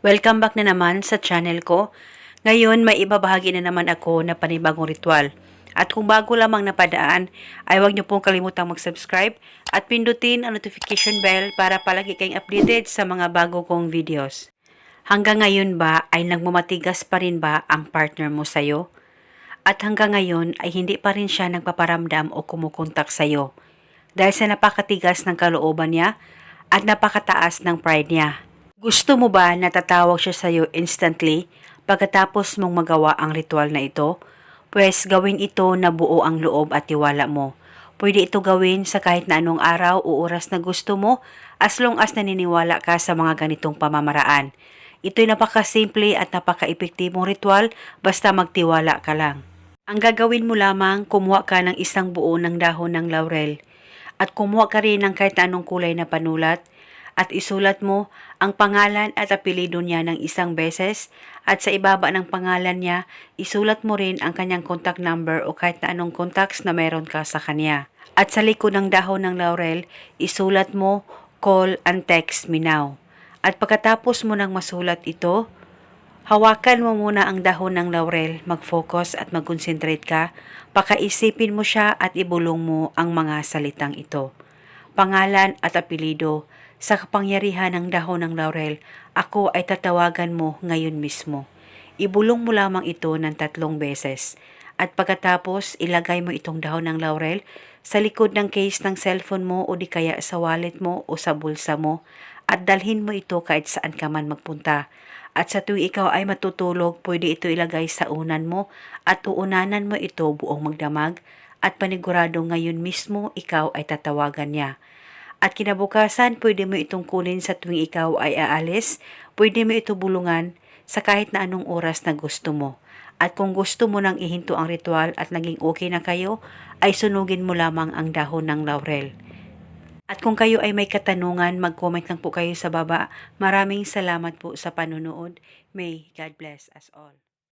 Welcome back na naman sa channel ko. Ngayon, may ibabahagi na naman ako na panibagong ritual. At kung bago lamang napadaan, ay huwag niyo pong kalimutang mag-subscribe at pindutin ang notification bell para palagi kayong updated sa mga bago kong videos. Hanggang ngayon ba ay nagmamatigas pa rin ba ang partner mo sa'yo? At hanggang ngayon ay hindi pa rin siya nagpaparamdam o kumukontak sa'yo dahil sa napakatigas ng kalooban niya at napakataas ng pride niya. Gusto mo ba na tatawag siya sa'yo instantly pagkatapos mong magawa ang ritual na ito? Pwes gawin ito na buo ang loob at tiwala mo. Pwede ito gawin sa kahit na anong araw o oras na gusto mo as long as naniniwala ka sa mga ganitong pamamaraan. Ito'y napakasimple at napaka-epektibong ritual basta magtiwala ka lang. Ang gagawin mo lamang, kumuha ka ng isang buo ng dahon ng laurel at kumuha ka rin ng kahit anong kulay na panulat at isulat mo ang pangalan at apelido niya ng isang beses at sa ibaba ng pangalan niya, isulat mo rin ang kanyang contact number o kahit na anong contacts na meron ka sa kanya. At sa likod ng dahon ng laurel, isulat mo, call and text me now. At pagkatapos mo nang masulat ito, Hawakan mo muna ang dahon ng laurel, mag-focus at mag-concentrate ka, pakaisipin mo siya at ibulong mo ang mga salitang ito. Pangalan at apelido, sa kapangyarihan ng dahon ng laurel, ako ay tatawagan mo ngayon mismo. Ibulong mo lamang ito ng tatlong beses. At pagkatapos, ilagay mo itong dahon ng laurel sa likod ng case ng cellphone mo o di kaya sa wallet mo o sa bulsa mo at dalhin mo ito kahit saan ka man magpunta. At sa tuwing ikaw ay matutulog, pwede ito ilagay sa unan mo at uunanan mo ito buong magdamag at panigurado ngayon mismo ikaw ay tatawagan niya. At kinabukasan, pwede mo itong kunin sa tuwing ikaw ay aalis, pwede mo ito bulungan sa kahit na anong oras na gusto mo. At kung gusto mo nang ihinto ang ritual at naging okay na kayo, ay sunugin mo lamang ang dahon ng laurel. At kung kayo ay may katanungan, mag-comment lang po kayo sa baba. Maraming salamat po sa panunood. May God bless us all.